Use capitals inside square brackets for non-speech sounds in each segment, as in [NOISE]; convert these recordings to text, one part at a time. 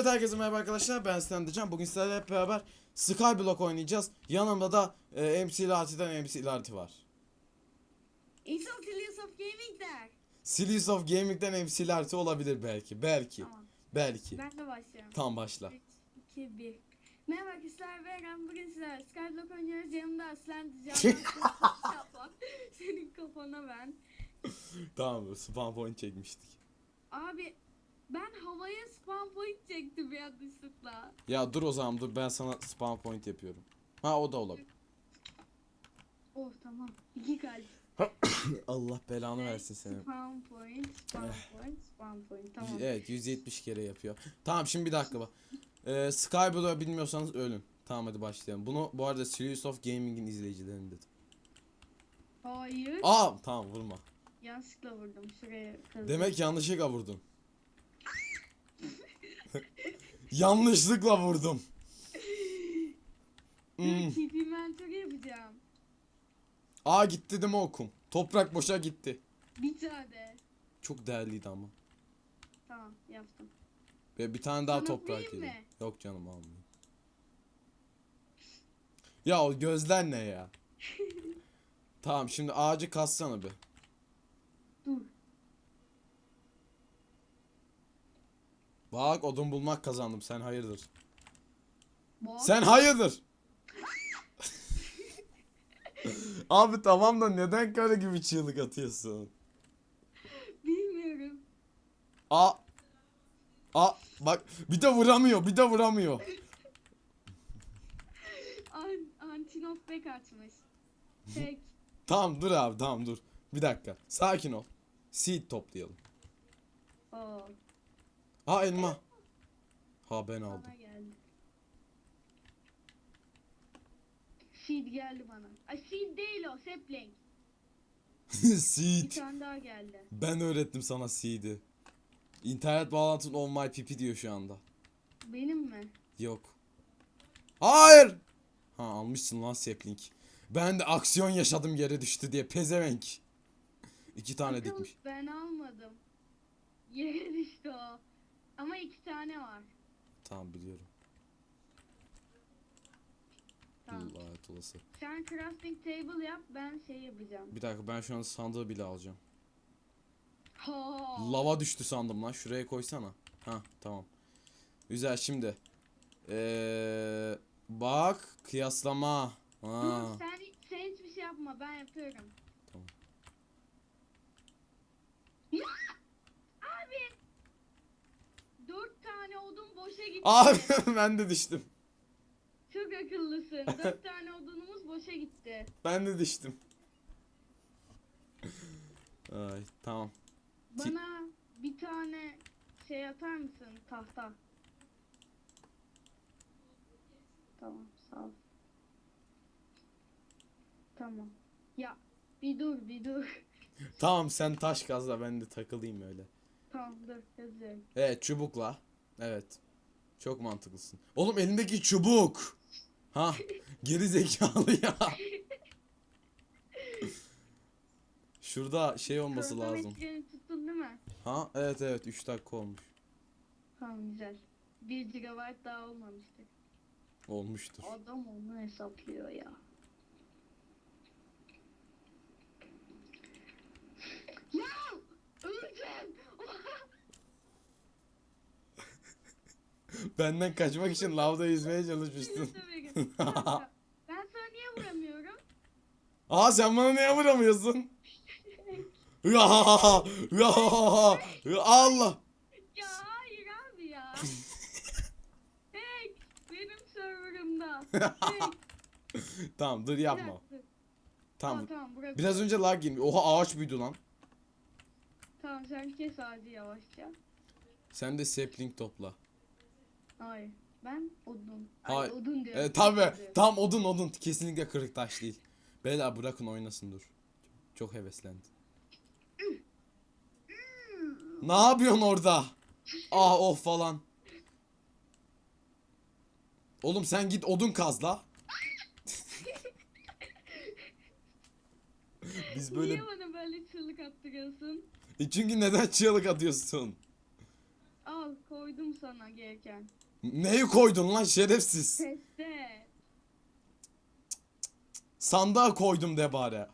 Evet herkese merhaba arkadaşlar ben Stendican. Bugün sizlerle hep beraber Skyblock oynayacağız. Yanımda da e, MC Lati'den MC Lati var. It's Oculus of Gaming der. Silius of Gaming'den MC Lati olabilir belki. Belki. Tamam. Belki. Ben de başlıyorum. Tam başla. 3, 2, 1. Merhaba arkadaşlar ben Eren. Bugün sizlerle Skyblock oynuyoruz. Yanımda Aslan Can. Şapan. Senin kafana ben. Tamam spawn point çekmiştik. Abi ben havaya spawn point çektim yanlışlıkla. Ya dur o zaman dur ben sana spawn point yapıyorum. Ha o da olabilir. Oh tamam. İki kalp. [COUGHS] Allah belanı versin seni. Spawn point, spawn point, spawn point. Tamam. Evet 170 kere yapıyor. Tamam şimdi bir dakika bak. Ee, Skyblock'u bilmiyorsanız ölün. Tamam hadi başlayalım. Bunu bu arada Sirius of Gaming'in izleyicilerine dedim. Hayır. Aa tamam vurma. Yanlışlıkla vurdum. Şuraya kazdım. Demek yanlışlıkla vurdun. Yanlışlıkla vurdum. Hmm. Keep inventory yapacağım. Aa gitti değil mi okum? Toprak boşa gitti. Bir tane. Çok değerliydi ama. Tamam yaptım. Ve bir tane daha Sana toprak yedim. mı? Yok canım almayayım. Ya o gözler ne ya? [LAUGHS] tamam şimdi ağacı kassana bir. Dur. Bak odun bulmak kazandım sen hayırdır? Bak. Sen hayırdır? Abi tamam da neden kare gibi çığlık atıyorsun? Bilmiyorum. A A bak bir de vuramıyor bir de vuramıyor. An Antinop bek açmış. Tek. Tamam dur abi tamam dur. Bir dakika sakin ol. Seed toplayalım. Oo. Ha elma. Ha ben aldım. Bana geldi. Seed geldi bana. Ay seed değil o. Sapling. [LAUGHS] Bir Seed. tane daha geldi. Ben öğrettim sana seed'i. İnternet bağlantın on my pipi diyor şu anda. Benim mi? Yok. Hayır. Ha almışsın lan sapling. Ben de aksiyon yaşadım yere düştü diye pezevenk. İki tane Bakalım, dikmiş. Ben almadım. Yere düştü o. Ama iki tane var. Tamam biliyorum. Tamam. Lanet olası. Sen crafting table yap ben şey yapacağım. Bir dakika ben şu an sandığı bile alacağım. Ha. Lava düştü sandım lan. Şuraya koysana. Ha tamam. Güzel şimdi. Ee, bak kıyaslama. Ha. Dur sen, sen hiçbir şey yapma ben yapıyorum. Tamam. Ya! Abi! Dört tane odun boşa gitti. Abi [LAUGHS] ben de düştüm. Çok akıllısın. [LAUGHS] Dört tane odunumuz boşa gitti. Ben de düştüm. Ay tamam. Bana bir tane şey atar mısın tahta? Tamam sağ ol. Tamam. Ya bir dur bir dur. [LAUGHS] Tamam sen taş kazla ben de takılayım öyle. tamam dur yazıyorum. Evet çubukla. Evet. Çok mantıklısın. Oğlum elindeki çubuk. Ha geri zekalı ya. Şurada şey olması lazım. Kronometreyi tuttun değil mi? Ha evet evet 3 dakika olmuş. Tamam güzel. 1 GB daha olmamıştı. Olmuştur. Adam onu hesaplıyor ya. Ya! Benden kaçmak için lavda yüzmeye çalışmıştın. ben sana niye vuramıyorum? Aa sen bana niye vuramıyorsun? Ya, ya, ya Allah. Ya hayır abi ya. [LAUGHS] Hack! Benim serverımda. Hack! Tamam dur yapma. Tamam. Tamam tamam bırak. Biraz önce lag girmiş. Oha ağaç büyüdü lan. Tamam sen kes ağacı yavaşça. Sen de sapling topla. Hayır. Ben odun. Hayır. Ay, odun diyorum. E. Odun. Tam odun odun. Kesinlikle kırık taş değil. Beyler bırakın oynasın dur. Çok heveslendi. ne yapıyorsun orada? Ah oh falan. Oğlum sen git odun kazla. [LAUGHS] Biz böyle... Niye bana böyle çığlık attırıyorsun? E çünkü neden çığlık atıyorsun? Al koy koydum sana gereken. Neyi koydun lan şerefsiz? Teste. Sandığa koydum de bari.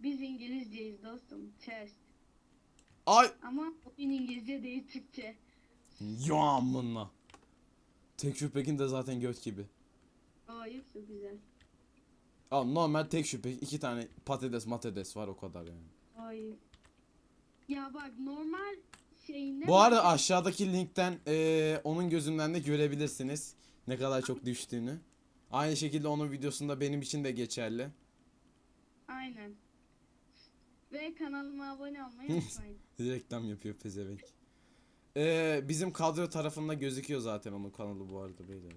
Biz İngilizceyiz dostum. Test. Ay Ama oyun İngilizce değil Türkçe. ya amına. Tek şüphekin de zaten göt gibi. Hayır çok güzel. Al normal tek şüphe iki tane patates matates var o kadar yani. Hayır. Ya bak normal şeyinde Bu arada aşağıdaki linkten eee, onun gözünden de görebilirsiniz ne kadar çok düştüğünü. Aynı şekilde onun videosunda benim için de geçerli. Aynen. Ve kanalıma abone olmayı [LAUGHS] unutmayın. [LAUGHS] Reklam yapıyor pezevenk. Eee, bizim kadro tarafında gözüküyor zaten onun kanalı bu arada beyler.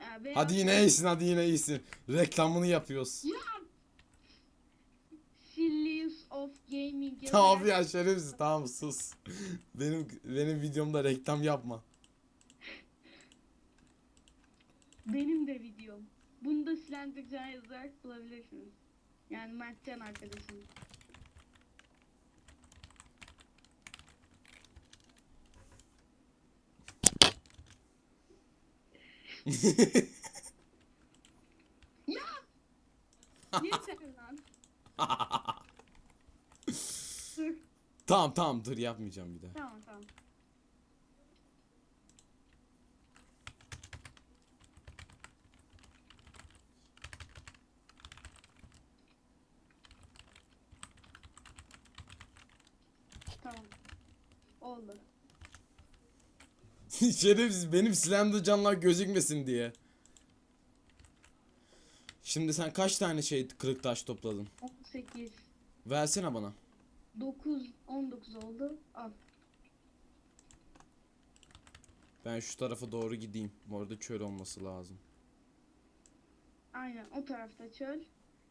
Ya, beyaz- Hadi yine iyisin hadi yine iyisin. Reklamını yapıyoruz. Sillius of Gaming [LAUGHS] Tamam ya şerefsiz tamam sus. Benim benim videomda reklam yapma. Benim de videom. Bunu da Slendercan yazarak bulabilirsiniz. Yani Mertcan arkadaşım. ya! [LAUGHS] Yeter lan. Dur. Tamam tamam dur yapmayacağım bir daha. Tamam tamam. Tamam. Oldu. [LAUGHS] Şerefsiz benim silahımda canlar gözükmesin diye. Şimdi sen kaç tane şey kırık taş topladın? 18, Versene bana. 9, 19 oldu. Al. Ben şu tarafa doğru gideyim. Orada çöl olması lazım. Aynen o tarafta çöl.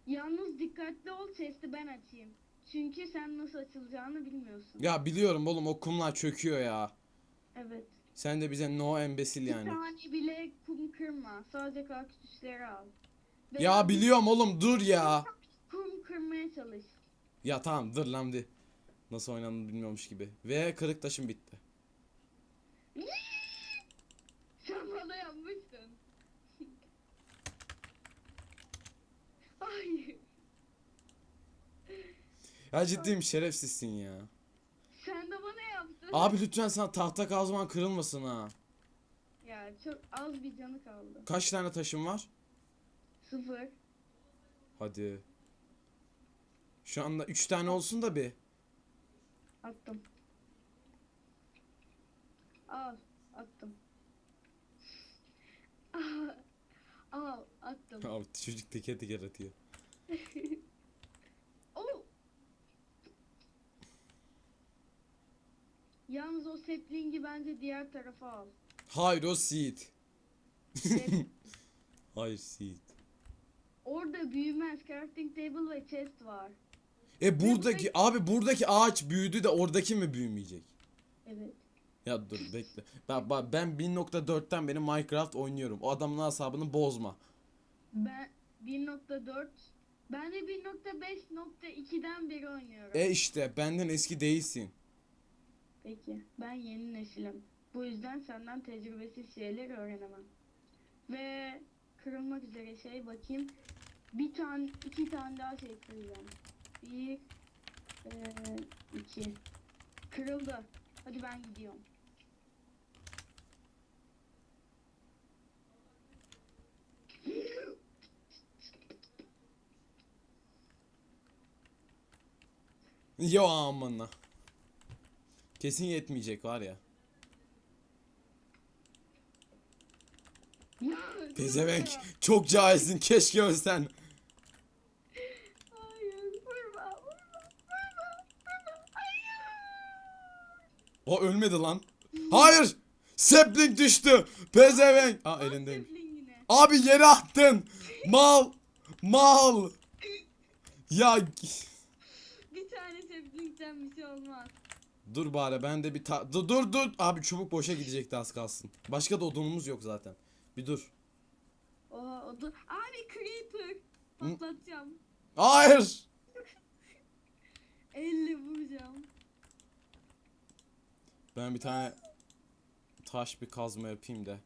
Yalnız dikkatli ol chest'i ben açayım. Çünkü sen nasıl açılacağını bilmiyorsun. Ya biliyorum oğlum o kumlar çöküyor ya. Evet. Sen de bize no embesil Bir yani. tane bile kum kırma. Sadece kaktüsleri al. Ve Ya biliyorum oğlum dur ya. Kum kırmaya çalış. Ya tamam dur lan bir. Nasıl oynandığını bilmiyormuş gibi. Ve kırık taşım bitti. Sen bana yapmıştın. [LAUGHS] Hayır. Ya ciddiyim şerefsizsin ya. Sen de bana yaptın. Abi lütfen sana tahta kazman kırılmasın ha. Ya çok az bir canı kaldı. Kaç tane taşım var? Sıfır. Hadi. Şu anda 3 tane olsun da bir. Attım. Al. Attım. Al. Al. Attım. Abi çocuk teker teker atıyor. [LAUGHS] Oh. Yalnız o sapling'i bence diğer tarafa al. Hayır o seed. [LAUGHS] Hayır seed. Orada büyümez. Crafting table ve chest var. E buradaki abi buradaki ağaç büyüdü de oradaki mi büyümeyecek? Evet. Ya dur bekle. Ben, ben, ben 1.4'ten beri Minecraft oynuyorum. O adamın asabını bozma. Ben 1.4 ben de 1.5.2'den beri oynuyorum. E işte benden eski değilsin. Peki. Ben yeni nesilim. Bu yüzden senden tecrübesiz şeyler öğrenemem. Ve kırılmak üzere şey bakayım. Bir tane, iki tane daha şey kıracağım. Bir, eee, iki. Kırıldı. Hadi ben gidiyorum. [LAUGHS] Yo amına. Kesin yetmeyecek var ya. [LAUGHS] Pezevenk çok cahilsin keşke ölsen. Hayır, vurma, vurma, vurma, vurma. Hayır. O ölmedi lan. Hayır. Sapling düştü. Pezevenk. Aa elindeyim. Abi yere attın. Mal. Mal. Ya Bir tane sapling'den bir şey olmaz. dur bari ben de bir ta dur dur dur. Abi çubuk boşa gidecekti az kalsın. Başka da odunumuz yok zaten. Bir dur. Oha o da... Abi creeper. Patlatacağım. Hayır. Elle vuracağım. Ben bir tane taş bir kazma yapayım da.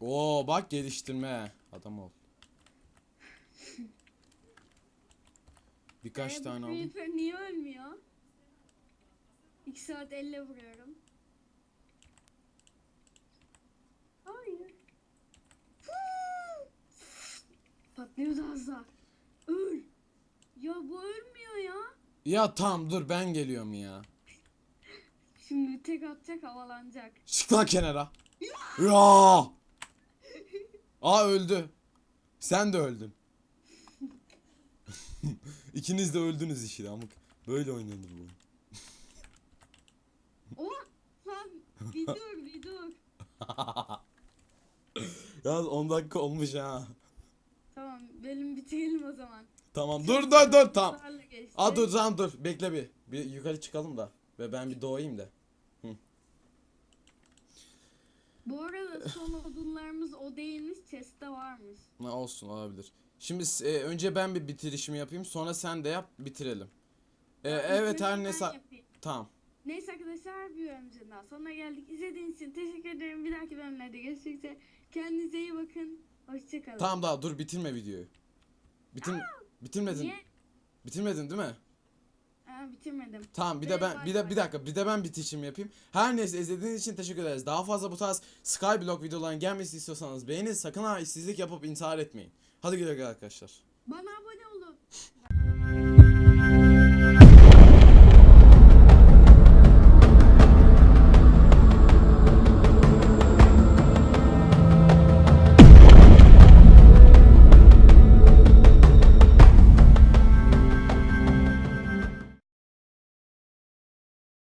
Oo bak geliştirme. Adam ol. Birkaç Ee, tane aldım. Niye ölmüyor? 2 saat elle vuruyorum. Hayır. Patlıyordu az daha. Öl. Ya bu ölmüyor ya. Ya tamam dur ben geliyorum ya. Şimdi tek atacak havalanacak. Çık lan kenara. Ya. Aa öldü. Sen de öldün. [LAUGHS] İkiniz de öldünüz işte amık. Böyle oynanır bu. [LAUGHS] lan bir dur bir dur. [LAUGHS] Yalnız 10 dakika olmuş ha. Tamam bölüm bitirelim o zaman. Tamam dur dur dur tamam. Aa dur tamam dur bekle bir. Bir yukarı çıkalım da. Ve ben bir doğayım da. Bu arada son odunlarımız o değilmiş chest'te varmış. Ne olsun olabilir. Şimdi e, önce ben bir bitirişimi yapayım sonra sen de yap bitirelim. E, evet her neyse. yapayım. Tamam. Neyse arkadaşlar bir bölümümüzün daha sonuna geldik. İzlediğiniz için teşekkür ederim. Bir dahaki bölümlerde görüşmek üzere. Kendinize iyi bakın. Hoşçakalın. Tamam daha dur bitirme videoyu. Bitir bitirmedin. Niye? Bitirmedin değil mi? Aa, bitirmedim. Tamam bir de ben bir de bir dakika bir de ben bitişimi yapayım. Her neyse izlediğiniz için teşekkür ederiz. Daha fazla bu tarz Skyblock videoların gelmesini istiyorsanız beğenin sakın ha işsizlik yapıp intihar etmeyin. Hadi güle güle arkadaşlar. Bana